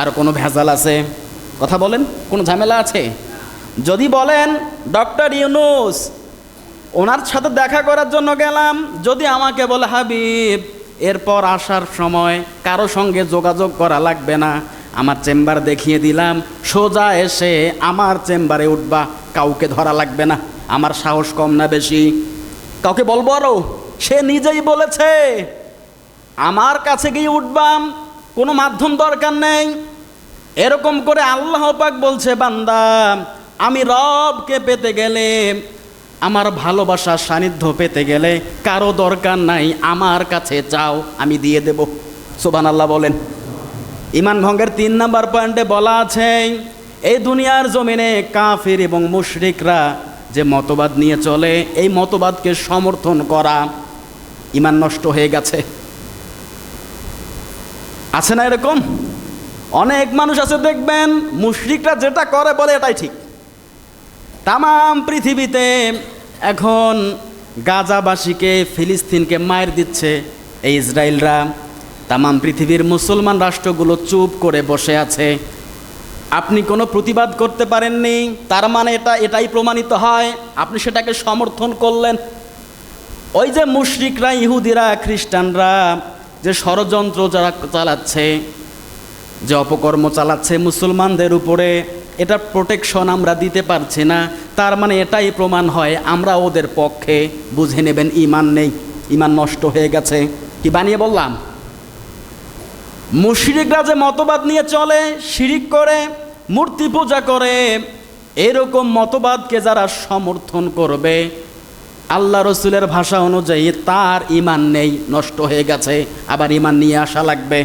আর কোনো ভেজাল আছে? কথা বলেন, কোনো ঝামেলা আছে? যদি বলেন, ডক্টর ইউনুস, ওনার সাথে দেখা করার জন্য গেলাম, যদি আমাকে বলে, হাবিব, এরপর আসার সময় কারও সঙ্গে যোগাযোগ করা লাগবে না, আমার চেম্বার দেখিয়ে দিলাম, সোজা এসে আমার চেম্বারে উঠবা, কাউকে ধরা লাগবে না, আমার সাহস কম না বেশি। কাউকে বলব আরও? সে নিজেই বলেছে, আমার কাছে গিয়ে উঠবাম কোনো মাধ্যম দরকার নেই। এরকম করে আল্লাহ পাক বলছে, বান্দা, আমি রবকে পেতে গেলে, আমার ভালোবাসার সান্নিধ্য পেতে গেলে কারও দরকার নাই, আমার কাছে চাও, আমি দিয়ে দেব। সোবান আল্লাহ বলেন। ইমান ভঙ্গের তিন নাম্বার পয়েন্টে বলা আছে, এই দুনিয়ার জমিনে কাফির এবং মুশরিকরা যে মতবাদ নিয়ে চলে, এই মতবাদকে সমর্থন করা ইমান নষ্ট হয়ে গেছে। আছে না এরকম? অনেক মানুষ আছে, দেখবেন, মুশরিকরা যেটা করে বলে এটাই ঠিক। তামাম পৃথিবীতে এখন গাজাবাসীকে, ফিলিস্তিনকে মায়ের দিচ্ছে এই ইসরায়েলরা। তামাম পৃথিবীর মুসলমান রাষ্ট্রগুলো চুপ করে বসে আছে। আপনি কোনো প্রতিবাদ করতে পারেননি, তার মানে এটা, এটাই প্রমাণিত হয়। আপনি সেটাকে সমর্থন করলেন। ওই যে মুশরিকরা, ইহুদিরা, খ্রিস্টানরা যে ষড়যন্ত্র যারা চালাচ্ছে, যে অপকর্ম চালাচ্ছে মুসলমানদের উপরে এটা প্রোটেকশন আমরা দিতে পারছি না। তার মানে এটাই প্রমাণ হয়, আমরা ওদের পক্ষে বুঝে নেবেন ইমান নেই, ইমান নষ্ট হয়ে গেছে। কি বানিয়ে বললাম? মুশরিকরা যে মতবাদ নিয়ে চলে, শিরিক করে, মূর্তি পূজা করে, এরকম মতবাদকে যারা সমর্থন করবে আল্লাহ রসুলের ভাষা অনুযায়ী তার ইমান নেই, নষ্ট হয়ে গেছে, আবার ইমান নিয়ে আসা লাগবে।